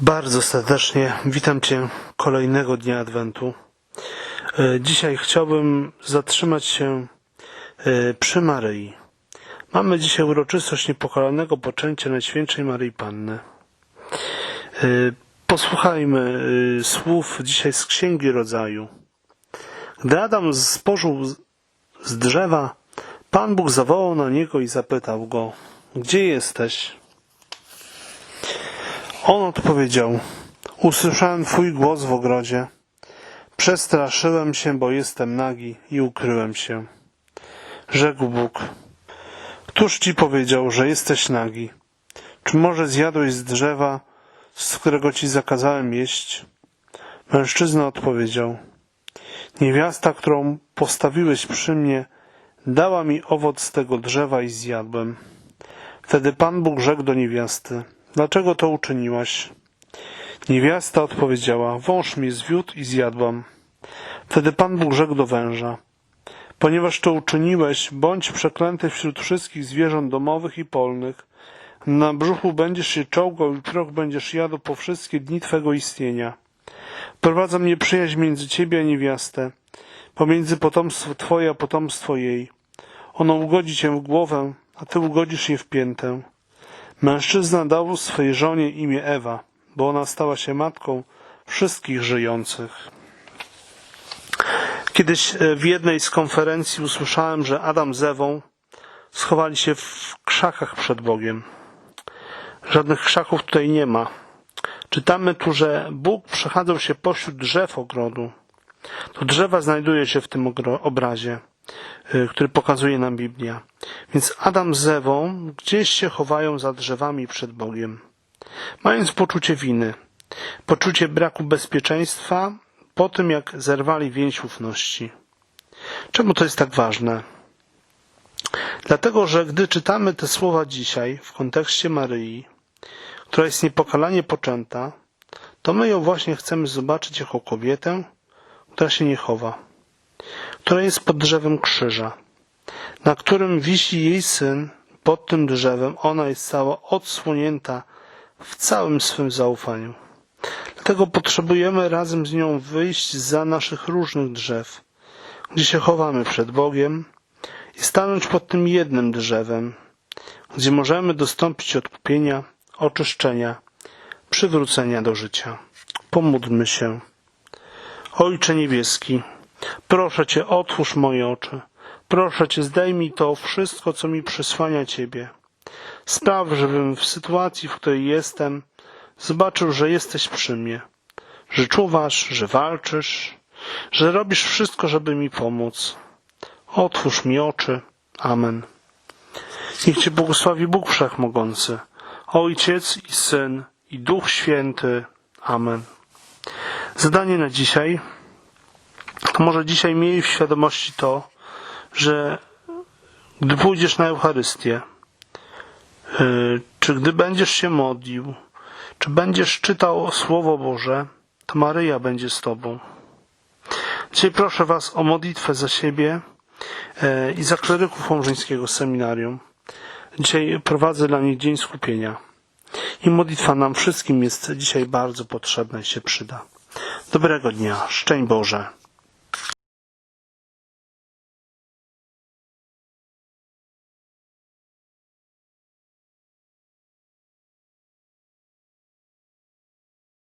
Bardzo serdecznie witam Cię kolejnego dnia Adwentu. E, Dzisiaj chciałbym zatrzymać się e, przy Maryi. Mamy dzisiaj uroczystość niepokalanego poczęcia Najświętszej Maryi Panny. E, Posłuchajmy słów dzisiaj z Księgi Rodzaju. Gdy Adam spożył z drzewa, Pan Bóg zawołał na niego i zapytał go, gdzie jesteś? On odpowiedział: Usłyszałem Twój głos w ogrodzie. Przestraszyłem się, bo jestem nagi i ukryłem się. Rzekł Bóg: Któż ci powiedział, że jesteś nagi? Czy może zjadłeś z drzewa, z którego ci zakazałem jeść? Mężczyzna odpowiedział: Niewiasta, którą postawiłeś przy mnie, dała mi owoc z tego drzewa i zjadłem. Wtedy Pan Bóg rzekł do niewiasty: Dlaczego to uczyniłaś? Niewiasta odpowiedziała: Wąż mnie zwiódł i zjadłam. Wtedy Pan Bóg rzekł do węża: Ponieważ to uczyniłeś, bądź przeklęty wśród wszystkich zwierząt domowych i polnych. Na brzuchu będziesz się czołgał i proch będziesz jadł po wszystkie dni Twego istnienia. Prowadza mnie przyjaźń między Ciebie a niewiastę, pomiędzy potomstwo Twoje a potomstwo jej. Ono ugodzi Cię w głowę, a Ty ugodzisz je w piętę. Mężczyzna dał swej żonie imię Ewa, bo ona stała się matką wszystkich żyjących. Kiedyś e, w jednej z konferencji usłyszałem, że Adam z Ewą schowali się w krzakach przed Bogiem. Żadnych krzaków tutaj nie ma. Czytamy tu, że Bóg przechadzał się pośród drzew ogrodu. To drzewa znajduje się w tym obrazie, który pokazuje nam Biblia. Więc Adam z Ewą gdzieś się chowają za drzewami przed Bogiem, mając poczucie winy, poczucie braku bezpieczeństwa po tym, jak zerwali więź ufności. Czemu to jest tak ważne? Dlatego, że gdy czytamy te słowa dzisiaj w kontekście Maryi, która jest niepokalanie poczęta, to my ją właśnie chcemy zobaczyć jako kobietę, która się nie chowa, która jest pod drzewem krzyża, na którym wisi jej syn, pod tym drzewem ona jest cała odsłonięta w całym swym zaufaniu. Dlatego potrzebujemy razem z nią wyjść za naszych różnych drzew, gdzie się chowamy przed Bogiem i stanąć pod tym jednym drzewem, gdzie możemy dostąpić odkupienia, oczyszczenia, przywrócenia do życia. Pomódlmy się. Ojcze Niebieski, proszę Cię, otwórz moje oczy. Proszę Cię, zdejmij to wszystko, co mi przysłania Ciebie. Spraw, żebym w sytuacji, w której jestem, zobaczył, że jesteś przy mnie, że czuwasz, że walczysz, że robisz wszystko, żeby mi pomóc. Otwórz mi oczy. Amen. Niech Cię błogosławi Bóg Wszechmogący, Ojciec i Syn i Duch Święty. Amen. Zadanie na dzisiaj. To może dzisiaj miej w świadomości to, że gdy pójdziesz na Eucharystię, yy, czy gdy będziesz się modlił, czy będziesz czytał Słowo Boże, to Maryja będzie z Tobą. Dzisiaj proszę Was o modlitwę za siebie e, i za kleryków Łomżyńskiego Seminarium. Dzisiaj prowadzę dla nich Dzień Skupienia. I modlitwa nam wszystkim jest dzisiaj bardzo potrzebna i się przyda. Dobrego dnia. Szczęść Boże.